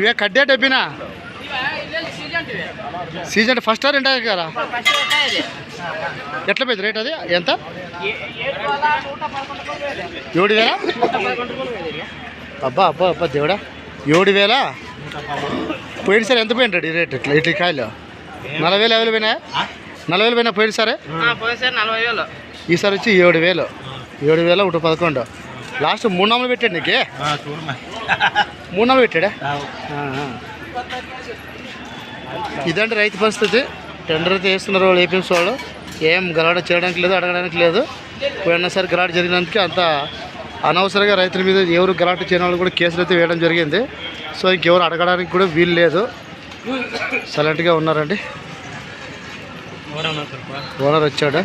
ఇవే కడ్డే డబ్బినా season first రెండా కదా? ఎట్లా పోయింది రేట్ అది? ఎంత? ఏడు వేల? అబ్బా అబ్బా అబ్బా దేవుడా. ఏడు వేల? పోయిన సార్ ఎంత పోయింటాడు ఈ రేట్ ఇట్లా ఇట్లా కాయలు? నలభై వేలు ఎవరు పోయినాయా? నలభై వేలు పోయినా పోయిన సరే? పోయిసారి నలభై వేలు. ఈసారి వచ్చి ఏడు వేలు. ఏడు వేల ఒకటి పదకొండు. లాస్ట్ మూడు నామలు పెట్టాడు నీకు? మూడు నెలలు పెట్టాడా ఇదంటే రైతు పరిస్థితి. టెండర్ అయితే వేస్తున్నారు వాళ్ళు ఏపీఎంస్ వాళ్ళు. ఏం గలాడ చేయడానికి లేదు అడగడానికి లేదు. పోయినసారి గలాట జరిగినందుకే అంత అనవసరంగా రైతుల మీద ఎవరు గలాట చేయని వాళ్ళు కూడా కేసులు అయితే వేయడం జరిగింది. సో ఇంకెవరు అడగడానికి కూడా వీలు లేదు. సైలెంట్గా ఉన్నారండి. ఓనర్ వచ్చాడు?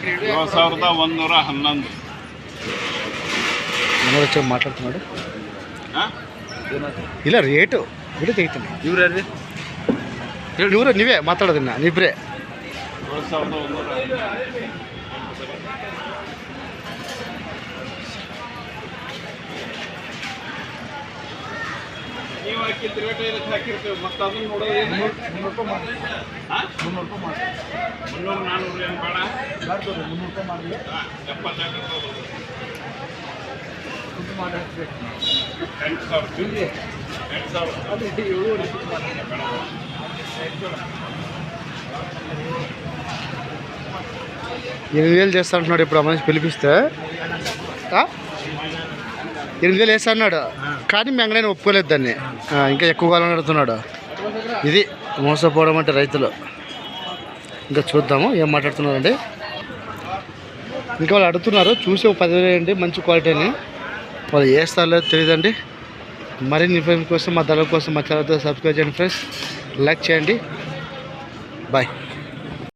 ఓనర్ వచ్చాడు మాట్లాడుతున్నాడు. ಇಲ್ಲ ರೇಟು ಬಿಡು ತೆಗಿತೀನಿ ಇವ್ರು ಹೇಳಿ. ಇವರು ನೀವೇ ಮಾತಾಡೋದನ್ನ ನೀವಿಬ್ಬರೇ ನೀವು ಮತ್ತೆ ಮುನ್ನೂರು ಮಾಡಿ ಮಾಡಿ ಮಾಡಿ ಬರ್ತದೆ. ಎಂಟು ಸಾವಿರ ಎಂಟು ಸಾವಿರ ఎనిమిది వేలు చేస్తా అంటున్నాడు ఇప్పుడు ఆ మనిషి పిలిపిస్తే ఆ? ఎనిమిది వేలు వేస్తా అన్నాడు కానీ మెంగళైన ఒప్పుకోలేదు దాన్ని ఆ, ఇంకా ఎక్కువ కాలం అడుగుతున్నాడు ఇది మోసపోవడం అంటే రైతులు ఇంకా చూద్దాము ఏం మాట్లాడుతున్నారండి ఇంకా వాళ్ళు అడుగుతున్నారు చూసి ఒక పదివేలు వేయండి మంచి క్వాలిటీ అని వాళ్ళు వేస్తారో లేదో తెలియదండి. మరిన్ని ఇన్ఫర్మేషన్ కోసం మా ధరల కోసం మా ఛానల్తో సబ్స్క్రైబ్ చేయండి ఫ్రెండ్స్. లైక్ చేయండి. బాయ్.